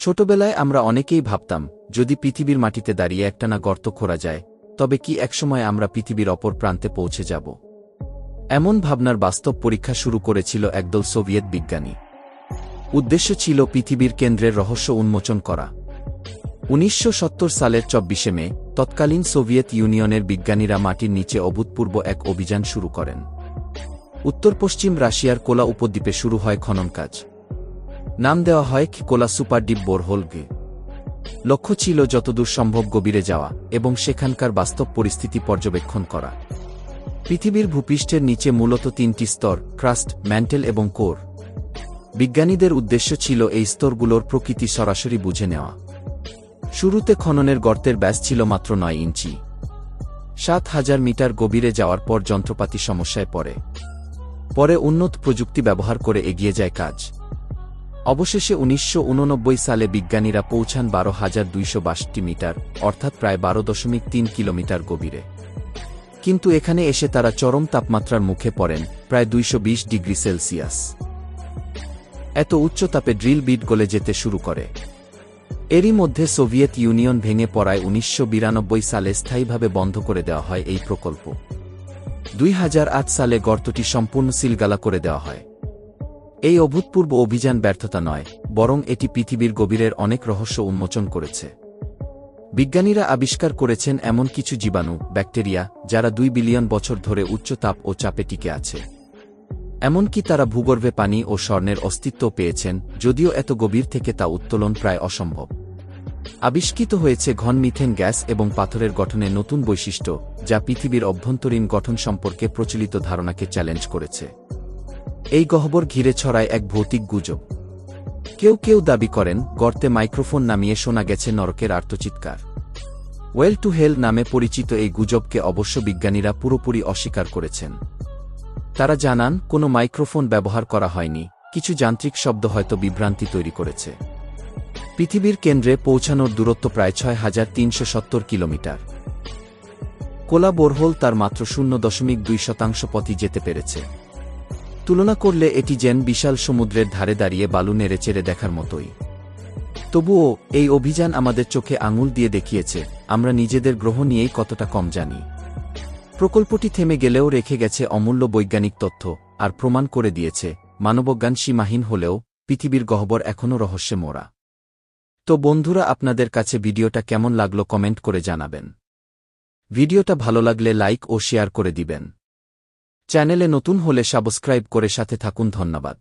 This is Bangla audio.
ছোটবেলায় আমরা অনেকেই ভাবতাম, যদি পৃথিবীর মাটিতে দাঁড়িয়ে একটানা গর্ত খোঁড়া যায়, তবে কি একসময় আমরা পৃথিবীর অপর প্রান্তে পৌঁছে যাব? এমন ভাবনার বাস্তব পরীক্ষা শুরু করেছিল একদল সোভিয়েত বিজ্ঞানী। উদ্দেশ্য ছিল পৃথিবীর কেন্দ্রের রহস্য উন্মোচন করা। উনিশশো সত্তর সালের চব্বিশে মে, তৎকালীন সোভিয়েত ইউনিয়নের বিজ্ঞানীরা মাটির নিচে অভূতপূর্ব এক অভিযান শুরু করেন। উত্তর পশ্চিম রাশিয়ার কোলা উপদ্বীপে শুরু হয় খনন কাজ। নাম দেওয়া হয় কোলা সুপারডিপ বোরহোলকে লক্ষ্য ছিল যতদূর সম্ভব গভীরে যাওয়া এবং সেখানকার বাস্তব পরিস্থিতি পর্যবেক্ষণ করা। পৃথিবীর ভূপৃষ্ঠের নিচে মূলত তিনটি স্তর, ক্রাস্ট, ম্যান্টেল এবং কোর। বিজ্ঞানীদের উদ্দেশ্য ছিল এই স্তরগুলোর প্রকৃতি সরাসরি বুঝে নেওয়া। শুরুতে খননের গর্তের ব্যাস ছিল মাত্র নয় ইঞ্চি। সাত হাজার মিটার গভীরে যাওয়ার পর যন্ত্রপাতি সমস্যায় পড়ে। পরে উন্নত প্রযুক্তি ব্যবহার করে এগিয়ে যায় কাজ। অবশেষে উনিশশো উননব্বই সালে বিজ্ঞানীরা পৌঁছান বারো হাজার দুইশো বাষট্টি মিটার, অর্থাৎ প্রায় বারো দশমিক তিন কিলোমিটার গভীরে। কিন্তু এখানে এসে তারা চরম তাপমাত্রার মুখে পড়েন, প্রায় দুইশ বিশ ডিগ্রি সেলসিয়াস। এত উচ্চ তাপে ড্রিল বিট গলে যেতে শুরু করে। এরই মধ্যে সোভিয়েত ইউনিয়ন ভেঙে পড়ায় উনিশশো বিরানব্বই সালে স্থায়ীভাবে বন্ধ করে দেওয়া হয় এই প্রকল্প। দুই হাজার আট সালে গর্তটি সম্পূর্ণ সিলগালা করে দেওয়া হয়। এই অভূতপূর্ব অভিযান ব্যর্থতা নয়, বরং এটি পৃথিবীর গভীরের অনেক রহস্য উন্মোচন করেছে। বিজ্ঞানীরা আবিষ্কার করেছেন এমন কিছু জীবাণু, ব্যাকটেরিয়া, যারা দুই বিলিয়ন বছর ধরে উচ্চ তাপ ও চাপে টিকে আছে। এমনকি তারা ভূগর্ভে পানি ও স্বর্ণের অস্তিত্ব পেয়েছেন, যদিও এত গভীর থেকে তা উত্তোলন প্রায় অসম্ভব। আবিষ্কৃত হয়েছে ঘন মিথেন গ্যাস এবং পাথরের গঠনে নতুন বৈশিষ্ট্য, যা পৃথিবীর অভ্যন্তরীণ গঠন সম্পর্কে প্রচলিত ধারণাকে চ্যালেঞ্জ করেছে। এই গহ্বর ঘিরে ছড়ায় এক ভৌতিক গুজব। কেউ কেউ দাবি করেন, গর্তে মাইক্রোফোন নামিয়ে শোনা গেছে নরকের আর্তচিৎকার। ওয়েল টু হেল নামে পরিচিত এই গুজবকে অবশ্য বিজ্ঞানীরা পুরোপুরি অস্বীকার করেছেন। তারা জানান, কোনো মাইক্রোফোন ব্যবহার করা হয়নি, কিছু যান্ত্রিক শব্দ হয়তো বিভ্রান্তি তৈরি করেছে। পৃথিবীর কেন্দ্রে পৌঁছানোর দূরত্ব প্রায় ছয় হাজার তিনশো সত্তর কিলোমিটার। কোলা বোরহোল তার মাত্র শূন্য দশমিক দুই শতাংশ পথই যেতে পেরেছে। তুলনা করলে এটি যেন বিশাল সমুদ্রের ধারে দাঁড়িয়ে বালু নেড়েচেড়ে দেখার মতোই। তবুও, এই অভিযান আমাদের চোখে আঙুল দিয়ে দেখিয়েছে, আমরা নিজেদের গ্রহ নিয়েই কতটা কম জানি। প্রকল্পটি থেমে গেলেও রেখে গেছে অমূল্য বৈজ্ঞানিক তথ্য, আর প্রমাণ করে দিয়েছে, মানবজ্ঞান সীমাহীন হলেও, পৃথিবীর গহ্বর এখনও রহস্যে মোড়া। তো বন্ধুরা, আপনাদের কাছে ভিডিওটা কেমন লাগল কমেন্ট করে জানাবেন। ভিডিওটা ভালো লাগলে লাইক ও শেয়ার করে দিবেন। চ্যানেলে নতুন হলে সাবস্ক্রাইব করে সাথে থাকুন ধন্যবাদ।